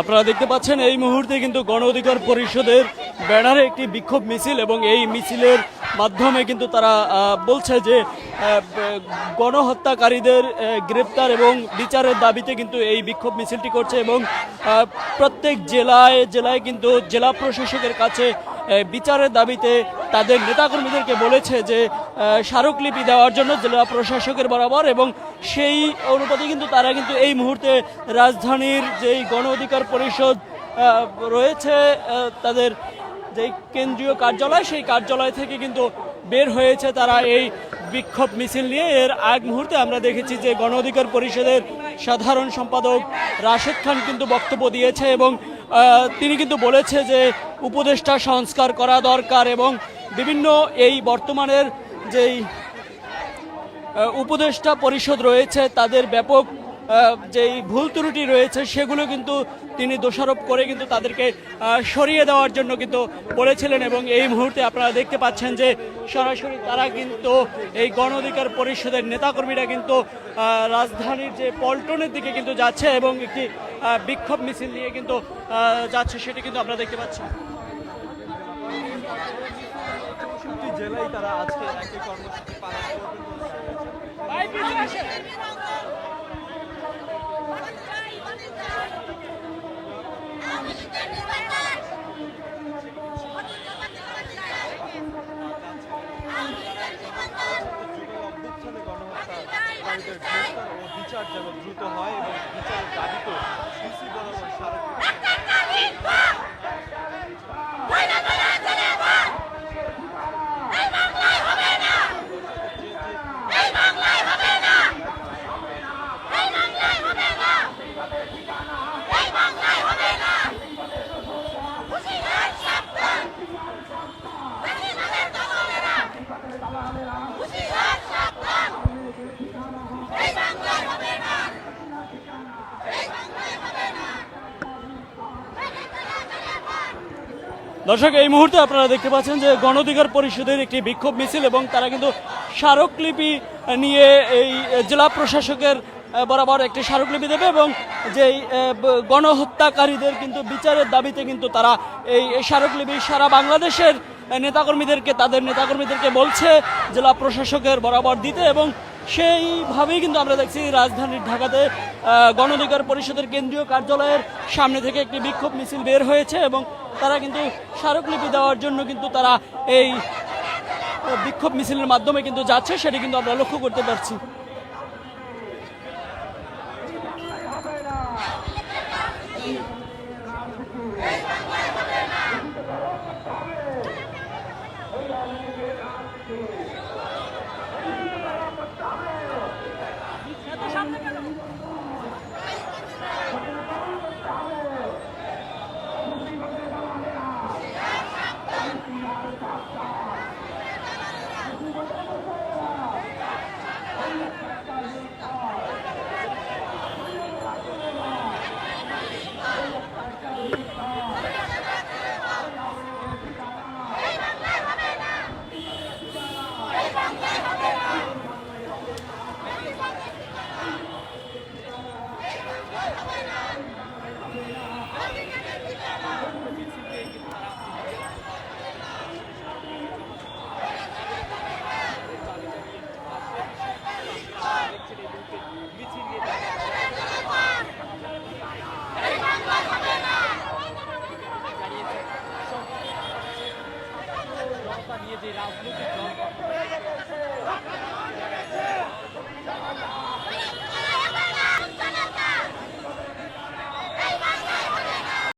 আপনারা দেখতে পাচ্ছেন, এই মুহূর্তে কিন্তু গণ অধিকার পরিষদের ব্যানারে একটি বিক্ষোভ মিছিল এবং এই মিছিলের মাধ্যমে কিন্তু তারা বলছে যে গণহত্যাকারীদের গ্রেপ্তার এবং বিচারের দাবিতে কিন্তু এই বিক্ষোভ মিছিলটি করছে এবং প্রত্যেক জেলায় জেলায় কিন্তু জেলা প্রশাসকের কাছে বিচারের দাবিতে তাদের নেতাকর্মীদেরকে বলেছে যে স্মারকলিপি দেওয়ার জন্য জেলা প্রশাসকের বরাবর এবং সেই অনুপাতে কিন্তু তারা কিন্তু এই মুহূর্তে রাজধানীর যেই গণ অধিকার পরিষদ রয়েছে তাদের যেই কেন্দ্রীয় কার্যালয়, সেই কার্যালয় থেকে কিন্তু বের হয়েছে তারা এই বিক্ষোভ মিছিল নিয়ে। এর আগ মুহূর্তে আমরা দেখেছি যে গণ অধিকার পরিষদের সাধারণ সম্পাদক রাশেদ খান কিন্তু বক্তব্য দিয়েছে এবং তিনি কিন্তু বলেছে যে উপদেষ্টা সংস্কার করা দরকার এবং বিভিন্ন এই বর্তমানের যেই উপদেষ্টা পরিষদ রয়েছে, তাদের ব্যাপক যেই ভুল ত্রুটি রয়েছে, সেগুলো কিন্তু তিনি দোষারোপ করে কিন্তু তাদেরকে সরিয়ে দেওয়ার জন্য কিন্তু বলেছিলেন এবং এই মুহূর্তে আপনারা দেখতে পাচ্ছেন যে সরাসরি তারা কিন্তু এই গণ অধিকার পরিষদের নেতাকর্মীরা কিন্তু রাজধানীর যে পল্টনের দিকে কিন্তু যাচ্ছে এবং একটি বিক্ষোভ মিছিল নিয়ে কিন্তু যাচ্ছে, সেটি কিন্তু আমরা দেখতে পাচ্ছি চৌষট্টি জেলায় তারা আজকে একই কর্মসূচি পালন বিচার যেন দ্রুত হয় এবং বিচারের দাবিতে সিসি বরাবর স্মারকলিপি দর্শক, এই মুহূর্তে আপনারা দেখতে পাচ্ছেন যে গণধিকার পরিষদের একটি বিক্ষোভ মিছিল এবং তারা কিন্তু স্মারকলিপি নিয়ে এই জেলা প্রশাসকের বরাবর একটি স্মারকলিপি দেবে এবং যে গণহত্যাকারীদের কিন্তু বিচারের দাবিতে কিন্তু তারা এই স্মারকলিপি সারা বাংলাদেশের নেতাকর্মীদেরকে তাদের নেতাকর্মীদেরকে বলছে জেলা প্রশাসকের বরাবর দিতে এবং সেইভাবেই কিন্তু আমরা দেখছি রাজধানীর ঢাকাতে আহ, গণ অধিকার পরিষদের কেন্দ্রীয় কার্যালয়ের সামনে থেকে একটি বিক্ষোভ মিছিল বের হয়েছে এবং তারা কিন্তু স্মারকলিপি দেওয়ার জন্য কিন্তু তারা এই বিক্ষোভ মিছিলের মাধ্যমে কিন্তু যাচ্ছে সেটি কিন্তু আমরা লক্ষ্য করতে পারছি।